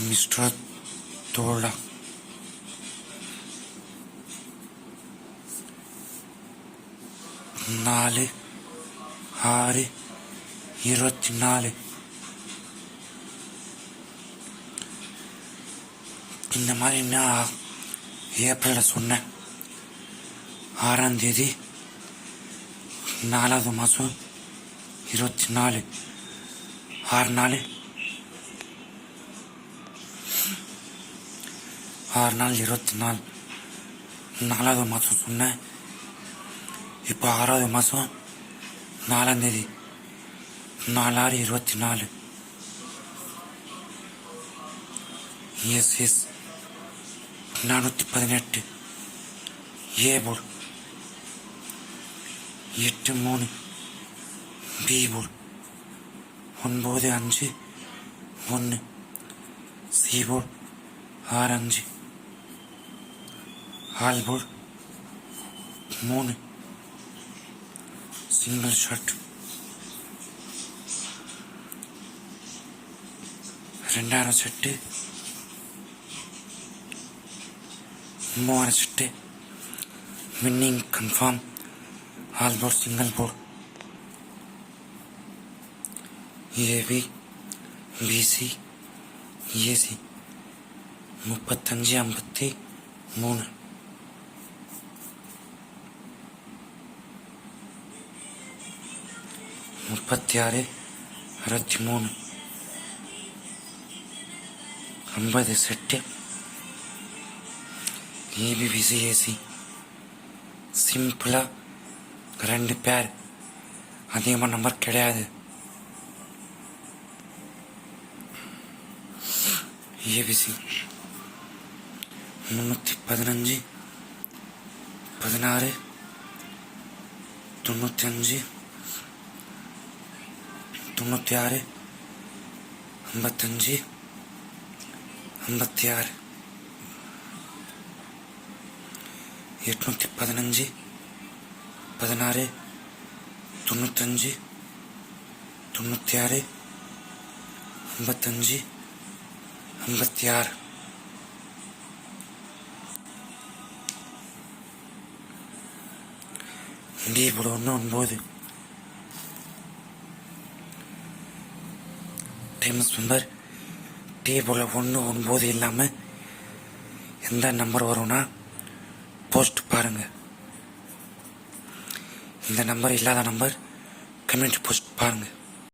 Mister தோழா நாலு ஆறு இருபத்தி நாலு இந்த மாதிரி நான் ஏப்ரலில் சொன்னேன் ஆறாம் தேதி நாலாவது மாதம் இருபத்தி நாலு ஆறு நாள் ஆறு நாள் இருபத்தி நாலு நாலாவது மாதம் சொன்னேன். இப்போ ஆறாவது மாதம் நாலாந்தேதி நாலாறு இருபத்தி நாலு. எஸ் எஸ் நானூற்றி பதினெட்டு. ஏ போர்டு எட்டு மூணு. பி போர்டு ஒன்பது அஞ்சு. ஒன்று. சி போர்டு ஆறு அஞ்சு. ஆல் போர்டு மூணு சிங்கிள் ஷாட் ரெண்டாயிரம் செட்டு மூவாயிரம் set winning confirm all board single board AB BC AC முப்பத்தஞ்சு ஐம்பத்தி மூணு முப்பத்தி ஆறு அறுபத்தி மூணு ஐம்பது செட்டு ஏபி விசிஏசி சிம்பிளாக ரெண்டு பேர். அதிகமாக நம்பர் கிடையாது. ஏபிசி. முந்நூற்றி பதினஞ்சு பதினாறு தொண்ணூற்றி அஞ்சு தொண்ணூற்றி ஆறு ஐம்பத்தஞ்சு ஐம்பத்தி ஆறு எட்நூற்றி பதினஞ்சு பதினாறு தொண்ணூத்தஞ்சு தொண்ணூற்றி ஆறு ஐம்பத்தஞ்சு ஐம்பத்தி ஆறு டி போட ஒன்று ஒன்பது டைமஸ் மெம்பர் டி ஒன்று ஒன்பது இல்லாமல் எந்த நம்பர் வரும்னா போஸ்ட் பாருங்கள் இந்த நம்பர் இல்லாத நம்பர் கம்யூனிட்டி போஸ்ட் பாருங்கள்